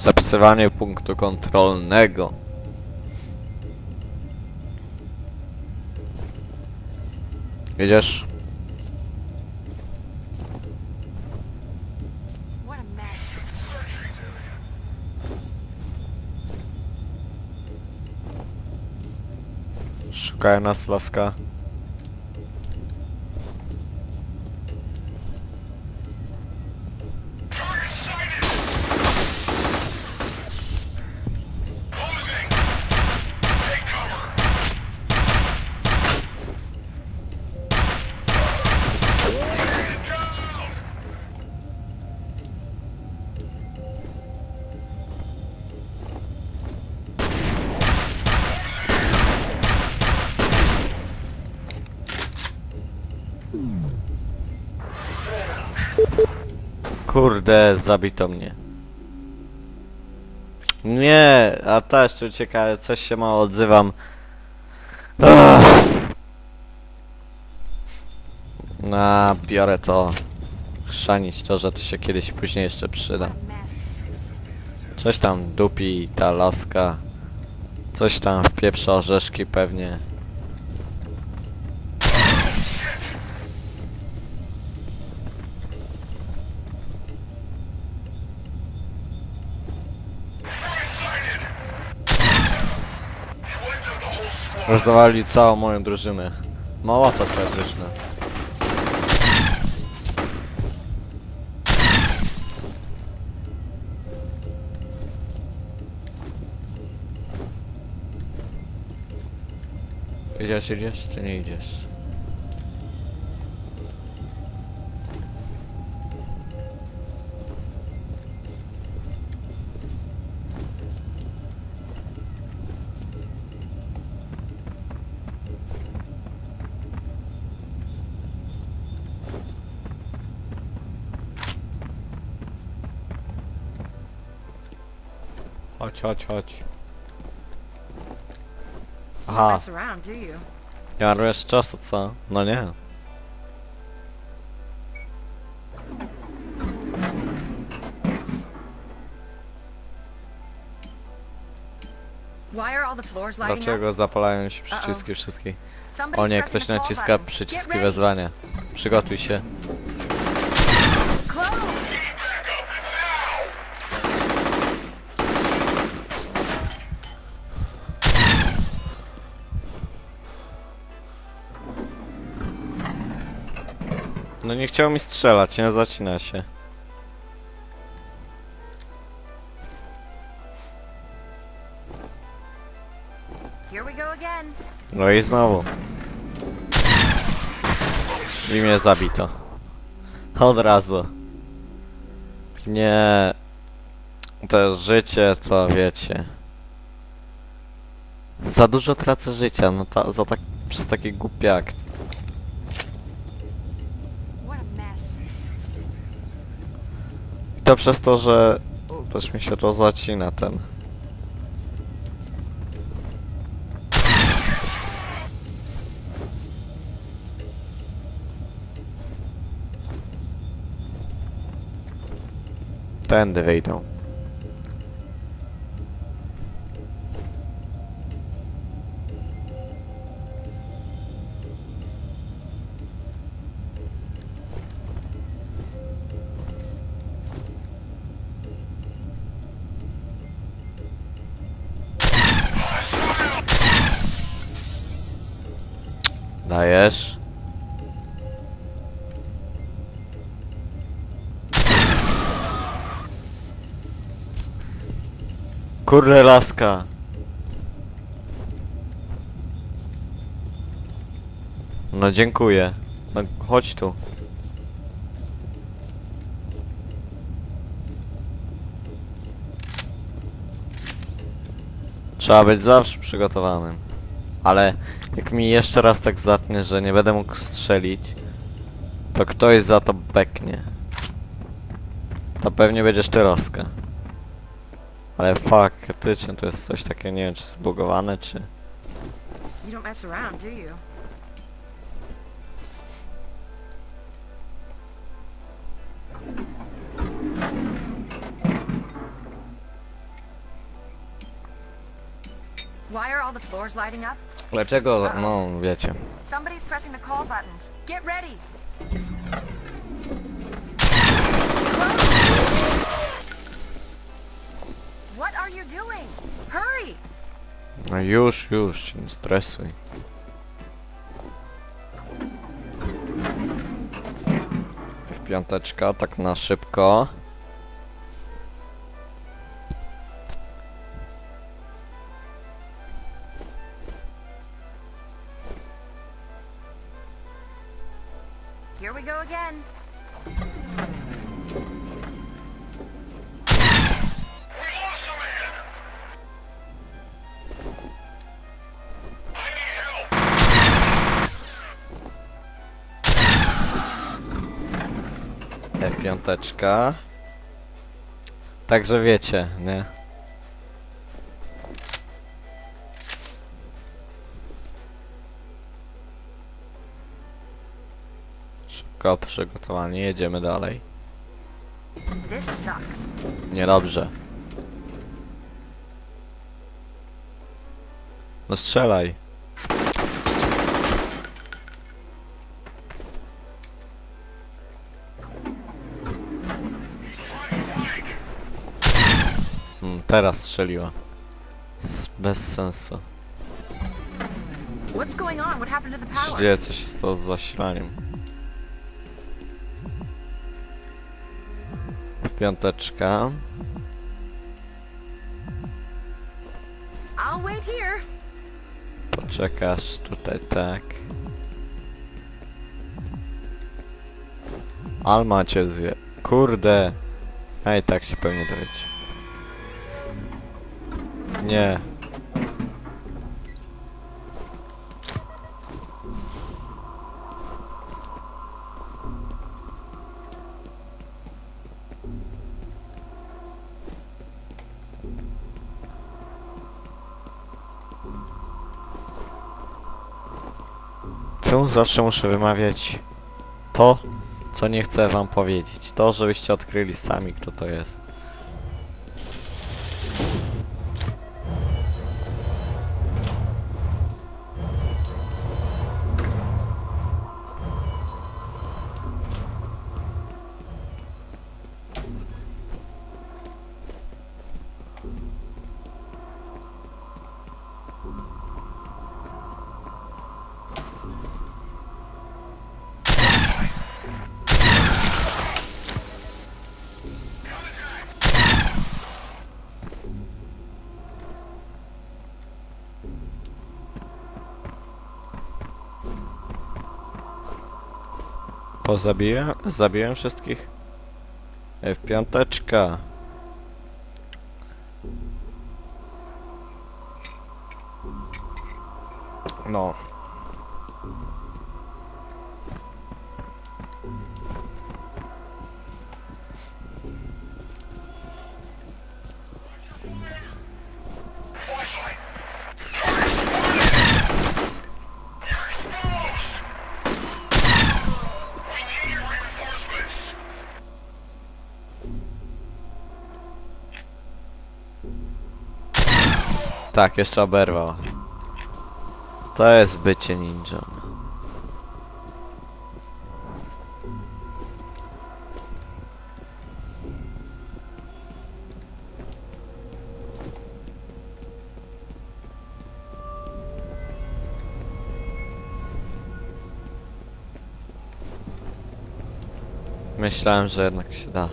Zapisywanie punktu kontrolnego. Jedziesz? Szukają nas laska. Kurde, zabito mnie. Nie, a też ucieka, coś się mało odzywam. Ach. Biorę to. Chrzanić to, że to się kiedyś później jeszcze przyda. Coś tam dupi ta laska. Coś tam wpieprza orzeszki pewnie. Rozdawali całą moją drużynę. Mała twoja drużyna. Idziesz, idziesz, czy nie idziesz? Chodź, chodź, chodź. Aha, mess around, do you? nie marnujesz czasu, co? No nie. Why are all the floors lighting up? Dlaczego zapalają się przyciski wszystkie? Somebody's O nie, pressing ktoś the call naciska przyciski ready. wezwania. Przygotuj się. No nie chciał mi strzelać, nie zacina się. No i znowu. I mnie zabito. Od razu. Nie. To życie, to wiecie. Za dużo tracę życia, no ta, za tak, przez takie głupie akcje. What a mess. I to przez to, że też mi się to zacina ten. Tędy wyjdą. Dajesz? Kurde laska. No dziękuję. No chodź tu. Trzeba być zawsze przygotowanym. Ale jak mi jeszcze raz tak zatnie, że nie będę mógł strzelić, to ktoś za to beknie. To pewnie będziesz ty laska. Ale faktycznie to jest coś takiego, nie wiem czy zbugowane, czy... You don't mess around, do you? Why are all the floors lighting up? Dlaczego? No, wiecie. Somebody's pressing the call buttons. Get ready. What are you doing? Hurry! No już, już, się nie stresuj. Piąteczka, tak na szybko. Here we go again. F5. Także wiecie, nie? Szybko przygotowanie, jedziemy dalej. Niedobrze. No strzelaj. Hmm, teraz strzeliła. S- Bez sensu. What's going on? What happened to the power? Gdzie coś się stało z zasilaniem. Piąteczka. I'll wait here. Poczekasz tutaj, tak. Alma cię zje. Kurde. A i tak się pewnie dowiecie. Nie. Czemu zawsze muszę wymawiać to, co nie chcę wam powiedzieć? To, żebyście odkryli sami, kto to jest. Pozabiłem? Zabiłem wszystkich? W piąteczka. No. Tak, jeszcze oberwał. To jest bycie ninją. Myślałem, że jednak się da.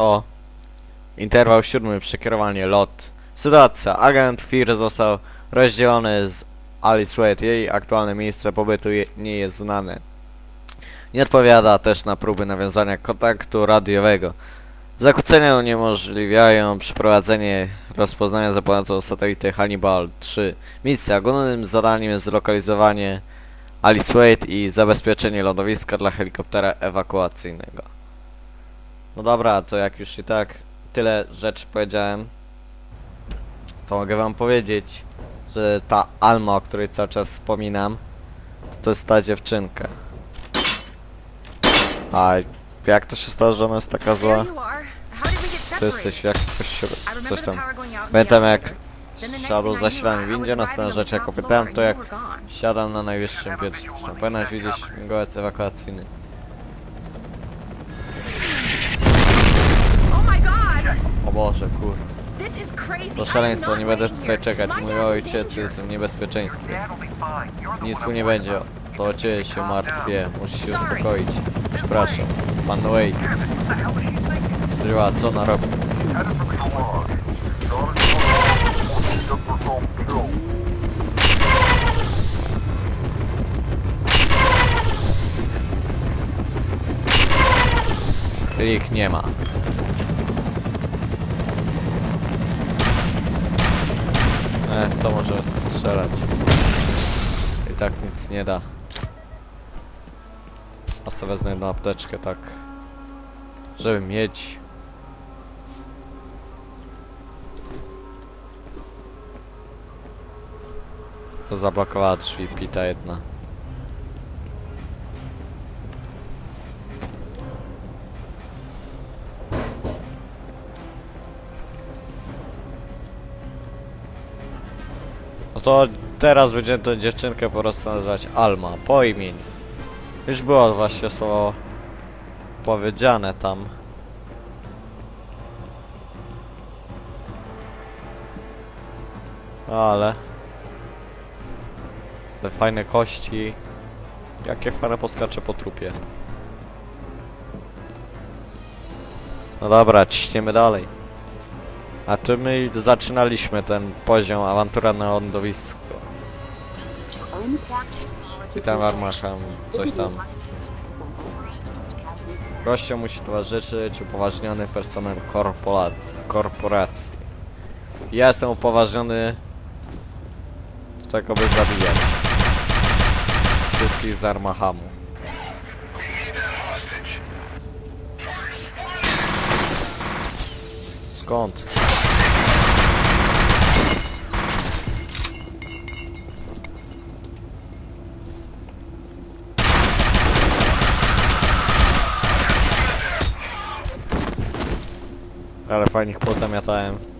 O. Interwał siódmy, przekierowanie lot. Sytuacja. Agent FIR został rozdzielony z Alice Wade. Jej aktualne miejsce pobytu je, nie jest znane. Nie odpowiada też na próby nawiązania kontaktu radiowego. Zakłócenia uniemożliwiają przeprowadzenie rozpoznania za pomocą satelity Hannibal 3. Misja. Głównym zadaniem jest zlokalizowanie Alice Wade i zabezpieczenie lądowiska dla helikoptera ewakuacyjnego. No dobra, to jak już i tak tyle rzeczy powiedziałem, to mogę wam powiedzieć, że ta Alma, o której cały czas wspominam, to, to jest ta dziewczynka. A jak to się stało, że ona jest taka zła? to jesteś jak coś, I coś tam. Pamiętam jak siadł za I knew, śladami I w was windzie, następna rzecz jak opytałem to jak siadam na najwyższym piętrze. Powinieneś widzieć śmigłowiec ewakuacyjny. O Boże, kur. To szaleństwo, nie będę tutaj czekać. Mój ojciec jest w niebezpieczeństwie. Nic mu nie będzie. To o ciebie się martwię. Musisz się uspokoić. Przepraszam. Pan Wade. Żyła, co ona robi? Ich nie ma. E, to możemy sobie strzelać. I tak nic nie da. A sobie wezmę jedną apteczkę, tak. Żeby mieć. To zablokowała drzwi pita jedna. No to teraz będziemy tę dziewczynkę po prostu nazywać Alma, po imieniu. Już było właśnie słowo powiedziane tam. Ale... Te fajne kości. Jakie fajne poskacze po trupie. No dobra, ciśniemy dalej. A tu my zaczynaliśmy ten poziom awantura na lądowisku. Witam Armacham, coś tam. Gościom musi towarzyszyć upoważniony personel korporacji. korporacji. Ja jestem upoważniony do tego, by zabijać wszystkich z Armahamu. Skąd? Ale fajnie ich pozamiatałem.